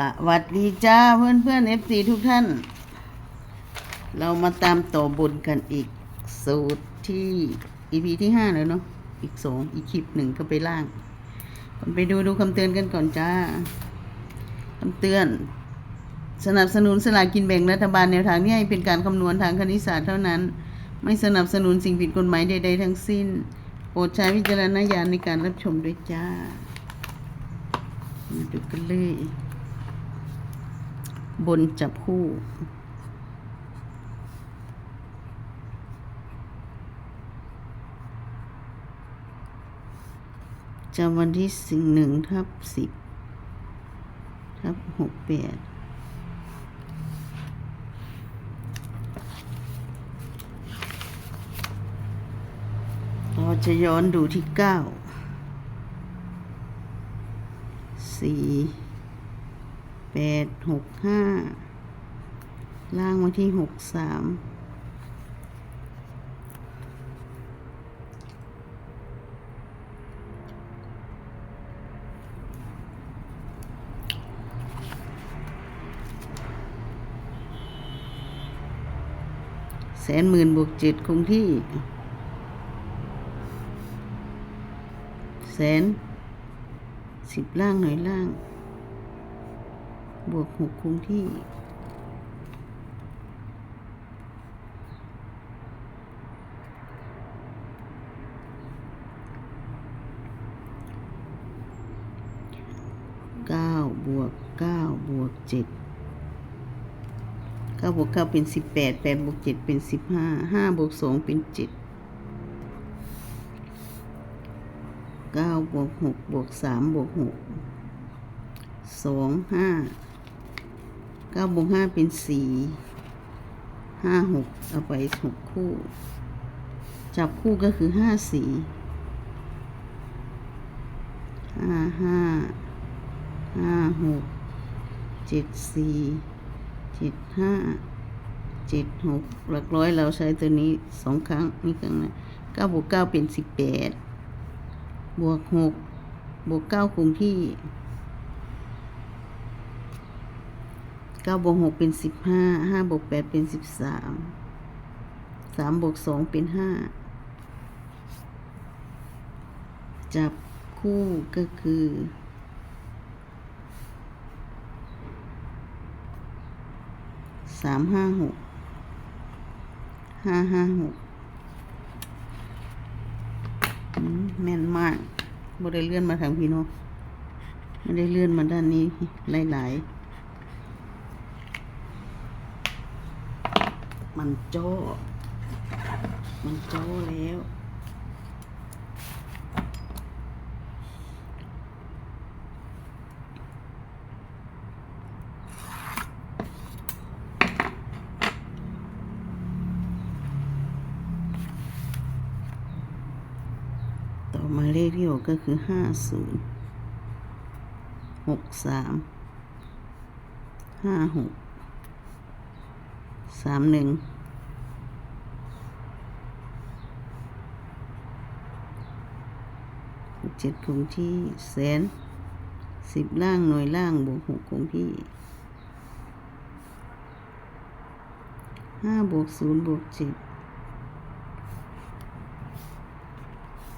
สวัสดีจ้าเพื่อนเพื่อนเอฟซีทุกท่าน เรามาตามต่อบนกันอีก สูตรที่อีพีที่ห้าแล้วเนาะอีกสองอีกคลิปหนึ่งก็ไปล่างก่อนไปดูดูคำเตือนกันก่อนจ้าคำเตือน สนับสนุนสลากกินแบ่งรัฐบาลแนวทางนี้ให้เป็นการคำนวณทางคณิตศาสตร์เท่านั้น ไม่สนับสนุนสิ่งผิดกฎหมายใดๆทั้งสิ้นโปรดใช้วิจารณญาณในการรับชมด้วยจ้ามาดูกันเลย บนจับคู่จะวันที่สิ่งหนึ่งทับสิบทับหกแปดเราจะย้อนดูที่เก้าสี่ แปดหกห้าล่างมาที่หกสามแสนหมื่นบวกเจ็ดคงที่ แสนสิบล่างหน่อยล่าง บวกหกคงที่ เก้าบวกเก้าบวกเจ็ดเก้าบวกเก้าเป็นสิบแปดแปดบวกเจ็ดเป็นสิบห้าห้าบวกสองเป็นเจ็ดเก้าบวกหกบวกสามบวกหกสองห้า ก้าบวกห้าเป็นสี่ห้าหกเอาไปหกคู่ จับคู่ก็คือห้าสี่ห้าห้าห้าหกเจ็ดสี่เจ็ดห้าเจ็ดหกหลักร้อยเราใช้ตัวนี้สองครั้งนี่ครั้งนะเก้าบวกเก้าเป็นสิบแปดบวกหกบวกเก้าคงที่ เก้าบวกหกเป็นสิบห้าห้าบวกแปดเป็นสิบสามสามบวกสองเป็นห้าจับคู่ก็คือสามห้าหกห้าห้าหกแม่นมากบ่ได้เลื่อนมาทางพี่โนไม่ได้เลื่อนมาด้านนี้หลายๆ มันโจ้ มันโจ้แล้ว ต่อมาเลขที่ออกก็คือห้าศูนย์หกสามห้าหกสามหนึ่ง เจ็ดคงที่แสนสิบล่างหน่วยล่างบวกหกคงที่ห้าบวกศูนย์บวกเจ็ด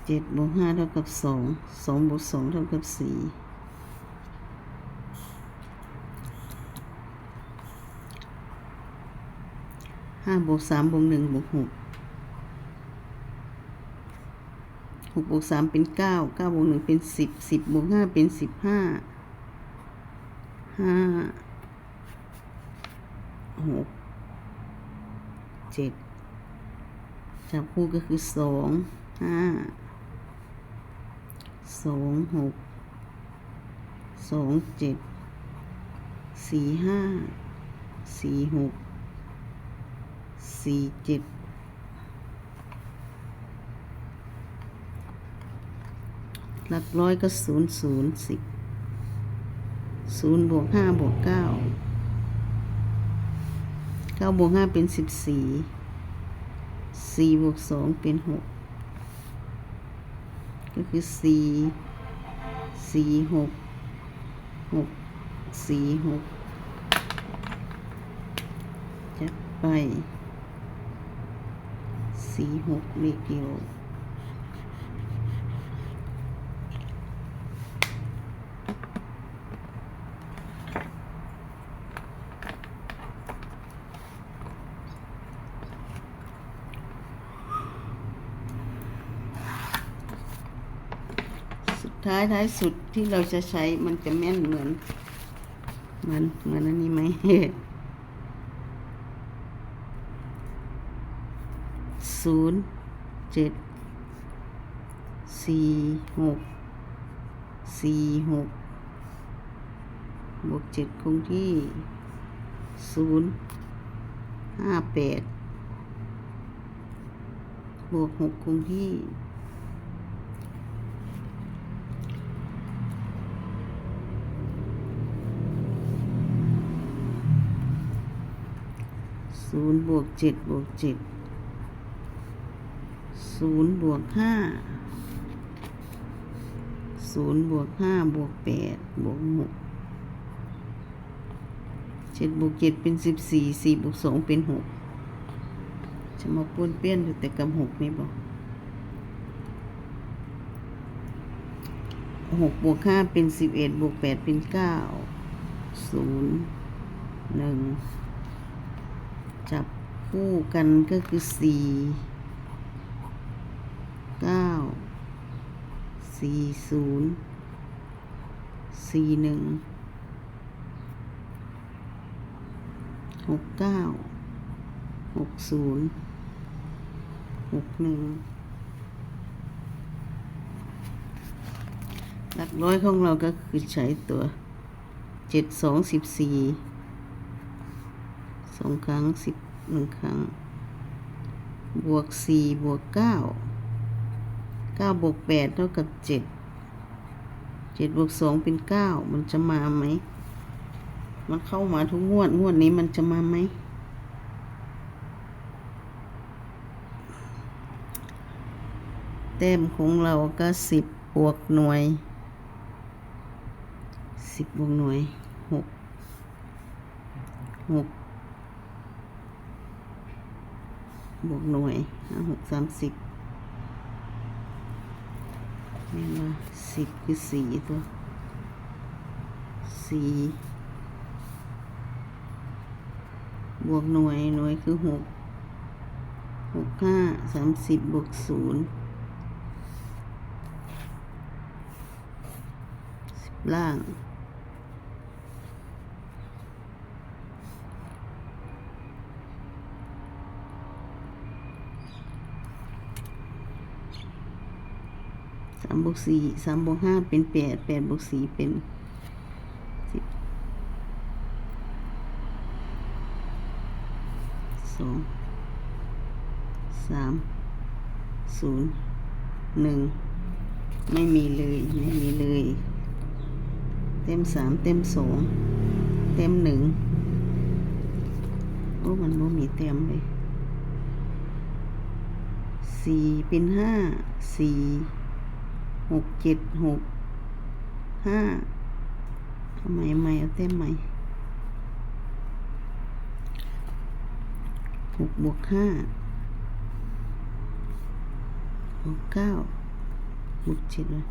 เจ็ดบวกห้าเท่ากับสองสองบวกสองเท่ากับสี่ห้าบวกสามบวกหนึ่งบวกหกห กบวกสามเป็นเก้าเก้าบวกหนึ่งเป็นสิบสิบบวกห้าเป็นสิบห้าห้าหกเจ็ดจับคู่ก็คือสองห้าสองหกสองเจ็ดสี่ห้าสี่หกสี่เจ็ด หลักร้อยก็ศูนย์ศูนย์สิบศูนย์บวกห้าบวกเก้าเก้าบวกห้าเป็นสิบสี่สี่บวกสองเป็นหกก็คือสี่สี่หกหกสี่หกจัดไปสี่หกเลขเดียว สุด ท้ายท้ายสุดที่เราจะใช้มันจะแม่นเหมือน เหมือนเหมือนอันนี้ไหมศูนย์เจ็ดสี่หกสี่หกบวกเจ็ดคงที่ศูนย์ห้าแปดบวกหกคงที่ ศูนย์บวกเจ็ดบวกเจ็ดศูนย์บวกห้าศูนย์บวกห้าบวกแปดบวกหกเจ็ดบวกเจ็ดเป็นสิบสี่สี่บวกสองเป็นหกจะมาป้วนเปี้ยนอยู่แต่กับหกนี่บอกหกบวกห้าเป็นสิบเอ็ดบวกแปดเป็นเก้าศูนย์หนึ่ง คู่กันก็คือสี่เก้าสี่ศูนย์สี่หนึ่งหกเก้าหกศูนย์หกหนึ่งหลักร้อยของเราก็คือใช้ตัวเจ็ดสองสิบสี่สองครั้งสิบ หนึ่งครั้ง บวกสี่บวกเก้าเก้าบวกแปดเท่ากับเจ็ดเจ็ดบวกสองเป็นเก้ามันจะมาไหม มันเข้ามาทุกงวดงวดนี้มันจะมาไหมแต้มของเราก็สิบบวกหน่วยสิบบวกหน่วยหกหก บวกหน่วยห้าหกสามสิบนี่มาสิบคือสี่ตัวสี่บวกหน่วย หน่วยคือหกหกห้าสามสิบบวกศูนย์สิบล่างามบวกสี่สามบวกห้าเป็นแปดแปดบวกสี่เป็นสิบสองสามศูนย์หนึ่งไม่มีเลยไม่มีเลย เต็มสามเต็มสองเต็มหนึ่งโอ้มันไม่มีเต็มเลยสี่เป็นห้าสี่ หกเจ็ดหกห้าทำไมไม่เอาเต็มไหมหกบวกห้าบวกเก้าบวกเจ็ดเลย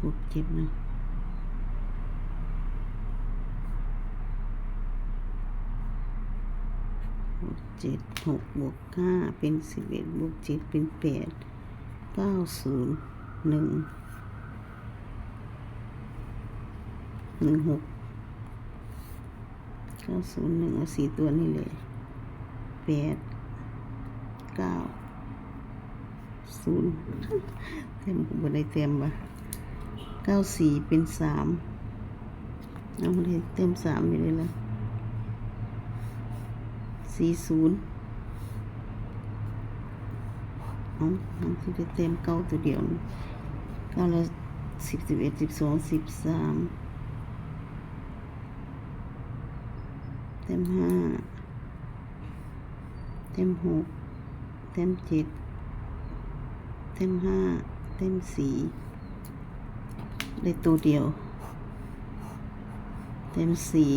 บวกเจ็ดนะบวกเจ็ดหกบวกห้าเป็นสิบเอ็ดบวกเจ็ดเป็นแปด เก้าศูนย์หนึ่งหนึ่งหกเก้าศูนย์หนึ่งเอาสี่ตัวนี่เลยแปดเก้าศูนย์เต็มบนได้เต็มวะเก้าสี่เป็นสามเอาเลยเต็มสามไปเลยละสี่ศูนย์ เอามันคือจะเต็มเก้าตัวเดียวเก้าละสิบสิบเอ็ดสิบสองสิบสามเต็มห้าเต็มหกเต็มเจ็ดเต็มห้าเต็มสี่ได้ตัวเดียว เต็มสี่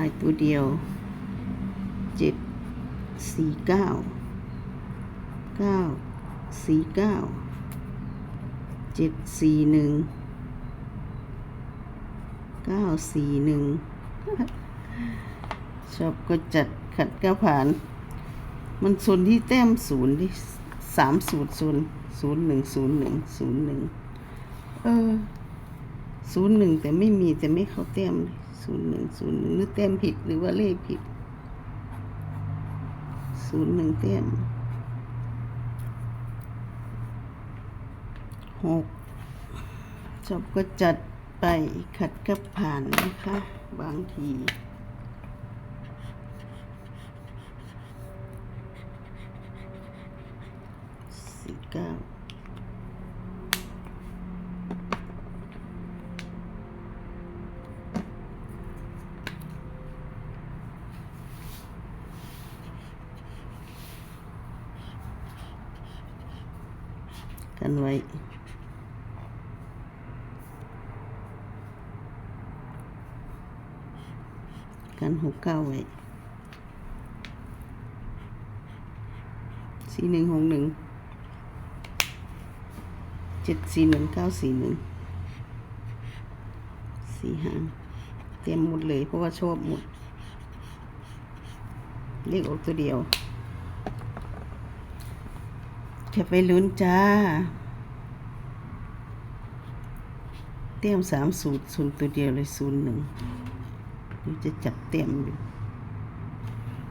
ได้ตัวเดียวเจ็ดสี่เก้าเก้าสี่เก้าเจ็ดสี่หนึ่งเก้าสี่หนึ่งชอบก็จัดขัดก็ผ่าน มันศูนที่แต้มศูนย์ที่สามศูนย์ศูนย์ศูนย์หนึ่งศูนย์หนึ่งศูนย์หนึ่งเออศูนย์หนึ่งแต่ไม่มีแต่ไม่เข้าแต้ม ศูนย์หนึ่งศูนย์หนึ่งหรือแต้มผิดหรือว่าเลขผิดศูนย์หนึ่งแต้มหกชอบก็จัดไปขัดก็ผ่านนะคะ บางทีสี่เก้า กันไว้ กันหกเก้าไว้สี่หนึ่งหกหนึ่งเจ็ดสี่หนึ่งเก้าสี่หนึ่งสี่หางเต็มหมดเลยเพราะว่าชอบหมดเลขออกตัวเดียว แค่ไปลุ้นจ้า เต็มสามสูตรศูนย์ตัวเดียวเลยศูนย์หนึ่งนี่จะจับเต็มอยู่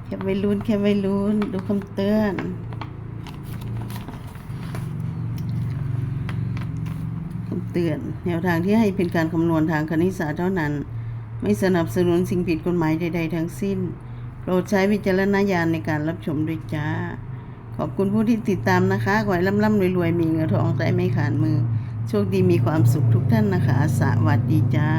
แค่ไปลุ้นแค่ไปลุ้นดูคำเตือนคำเตือนแนวทางที่ให้เป็นการคำนวณทางคณิตศาสตร์เท่านั้น ไม่สนับสนุนสิ่งผิดกฎหมายใด ๆ ทั้งสิ้น โปรดใช้วิจารณญาณในการรับชมด้วยจ้า ขอบคุณผู้ที่ติดตามนะคะ ขอให้ร่ำๆรวยๆ มีเงินทองใส่ไม่ขาดมือ โชคดีมีความสุขทุกท่านนะคะ สวัสดีจ้า